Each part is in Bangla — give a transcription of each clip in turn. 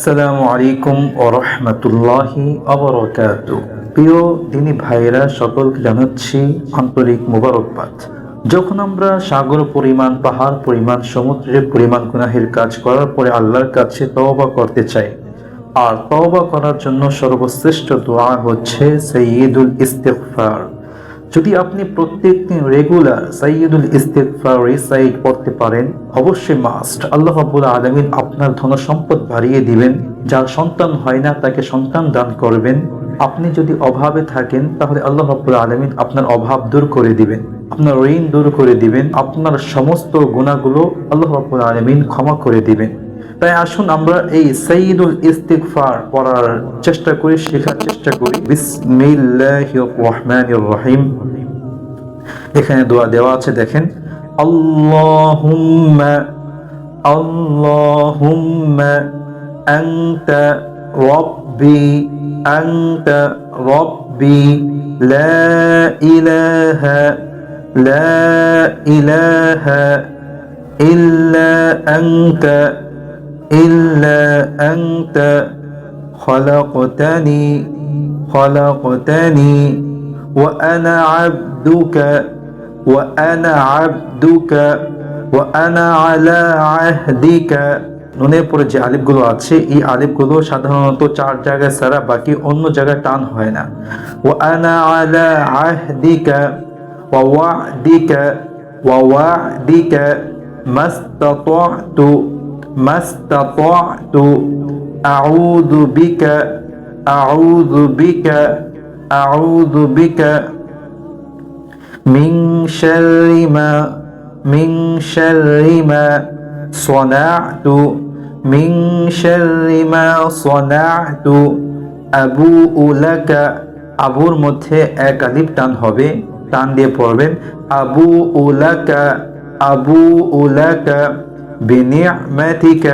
আসসালামু আলাইকুম ও রহমতুল্লাহি অবরকাত প্রিয় দিনী ভাইয়েরা, সকলকে জানাচ্ছি আন্তরিক মুবারকবাদ। যখন আমরা সাগর পরিমাণ, পাহাড় পরিমাণ, সমুদ্রের পরিমাণ গুনাহের কাজ করার পরে আল্লাহর কাছে তওবা করতে চাই, আর তওবা করার জন্য সর্বশ্রেষ্ঠ দোয়া হচ্ছে সৈয়দুল ইস্তেগফার। যদি আপনি প্রত্যেক দিন রেগুলার সাইয়দুল ইস্তেগফার রিসাইড পড়তে পারেন, অবশ্যই মাস্ট আল্লাহ রাব্বুল আলামিন আপনার ধন সম্পদ বাড়িয়ে দিবেন। যার সন্তান হয় না, তাকে সন্তান দান করবেন। আপনি যদি অভাবে থাকেন, তাহলে আল্লাহ রাব্বুল আলামিন আপনার অভাব দূর করে দিবেন। আপনার ঋণ দূর করে দিবেন। আপনার সমস্ত গুণাগুলো আল্লাহ রাব্বুল আলামিন ক্ষমা করে দিবেন। তাই আসুন আমরা এই সাইয়দুল ইস্তিগফার পড়ার চেষ্টা করি, শেখার চেষ্টা করি। বিসমিল্লাহির রহমানির রহিম। এখানে দোয়া দেওয়া আছে, দেখেন। আল্লাহুম্মা আল্লাহুম্মা আনতা রব্বি আনতা রব্বি, লা ইলাহা লা ইলাহা ইল্লা আনতা إلا أنت خلقتني خلقتني وأنا عبدك وأنا عبدك وأنا على عهدك নুনের পরে যে আলিফগুলো আছে এই আলিফগুলো সাধারণত চার জায়গায় ছাড়া বাকি অন্য জায়গায় টান হয় না ও আনা আলা আহদিকা ওয়া ওয়াদিকা ওয়া ওয়াদিকা মাস্তাতাতু ما استطعت أعوذ بك أعوذ بك أعوذ بك من شر ما من شر ما صنعت من شر ما صنعت أبوء لك আবুর মধ্যে এক আলিফ টান হবে টান দিয়ে পড়বেন আবু উলাকা আবু উলাকা بنعمتك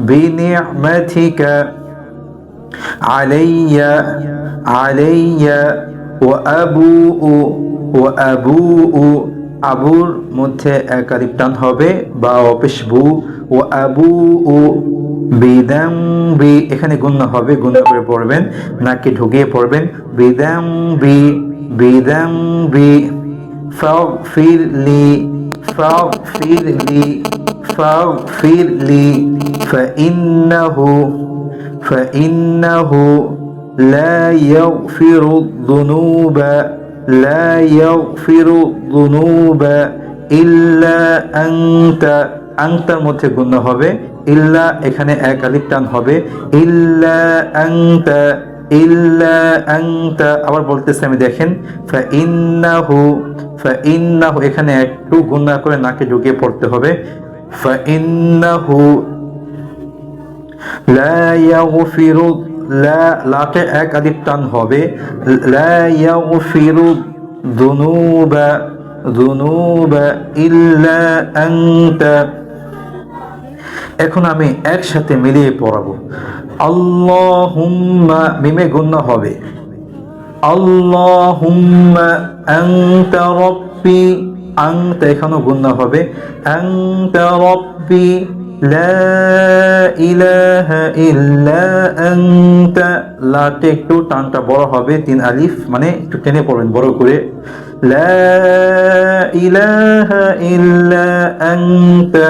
بنعمتك علي علي وأبوء وأبوء আবুর মধ্যে একাধিক টান হবে বা অপেশবু ও আবু ও বিদাম বি এখানে গুণ হবে গুণ করে পড়বেন নাকি ঢুকিয়ে পড়বেন বিদাম বি বিদাম বি ফাগফির লি ফাগফির লি فاغفر لي فإنه فإنه لا يغفر الذنوب لا يغفر الذنوب إلا أنت আংটার মধ্যে গুণ হবে ইল্লা এখানে এক আলিফ টান হবে ইল্লা আংতা ইল্লা আংতা আবার বলতেছে আমি, দেখেন ফা ইন্নাহু ফা ইন্নাহু এখানে একটু গুণা করে নাকে ঢুকিয়ে পড়তে হবে। ফা ইন্নাহু লা ইয়াগফিরু, লা লাটে এক আদিপ টান হবে। লা ইয়াগফিরু দুনুবা দুনুবা ইল্লা আংতা এখন আমি একসাথে মিলিয়ে পড়াবো। আল্লাহুম্মা মিমে গুন্না হবে। আল্লাহুম্মা আনতা রব্বি আংটা এখানেও গুন্না হবে। আংটা রব্বি, লা ইলাহা ইল্লা আনতা। লাটে একটু টানটা বড় হবে, তিন আলিফ মানে একটু টেনে পড়বেন, বড় করে। লা ইলাহা ইল্লা আনতা।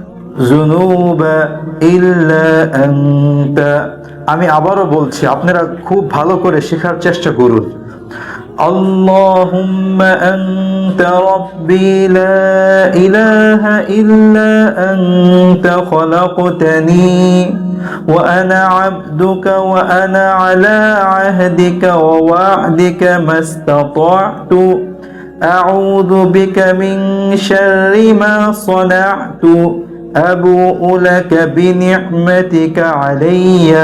الذنوب إلا أنت আমি আবারও বলছি আপনারা খুব ভালো করে শেখার চেষ্টা করুন اللهم أنت ربي لا إله إلا أنت خلقتني وأنا عبدك وأنا على عهدك ووعدك ما استطعت أعوذ بك من شر ما صنعت أبوء لك بنعمتك علي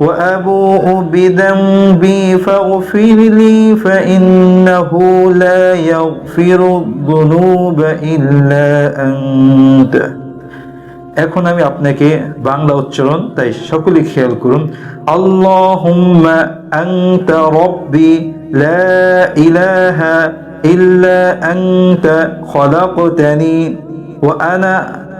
وأبوء بذنبي فاغفر لي فإنه لا يغفر الذنوب إلا أنت এখন আমি আপনাকে বাংলা উচ্চারণ তাই সকলে খেয়াল করুন আল্লাহুম্মা আনতা রব্বি লা ইলাহা ইল্লা আনতা খলাকতানি ওয়া আনা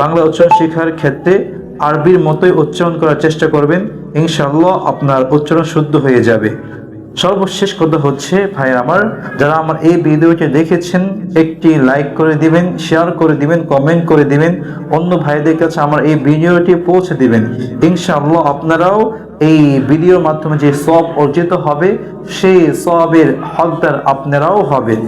বাংলা উচ্চারণ শেখার ক্ষেত্রে আরবির মতোই উচ্চারণ করার চেষ্টা করবেন। ইনশাআল্লাহ আপনার উচ্চারণ শুদ্ধ হয়ে যাবে। সর্বশেষ কথা হচ্ছে, ভাই আমার, যারা আমার এই ভিডিওটি দেখেছেন, একটি লাইক করে দিবেন শেয়ার করে দিবেন কমেন্ট করে দিবেন, অন্য ভাইদের কাছে আমার এই ভিডিওটি পৌঁছে দিবেন। ইনশাআল্লাহ আপনারাও এই ভিডিওর মাধ্যমে যে সব অর্জিত হবে, সেই সবের হকদার আপনারাও হবেন।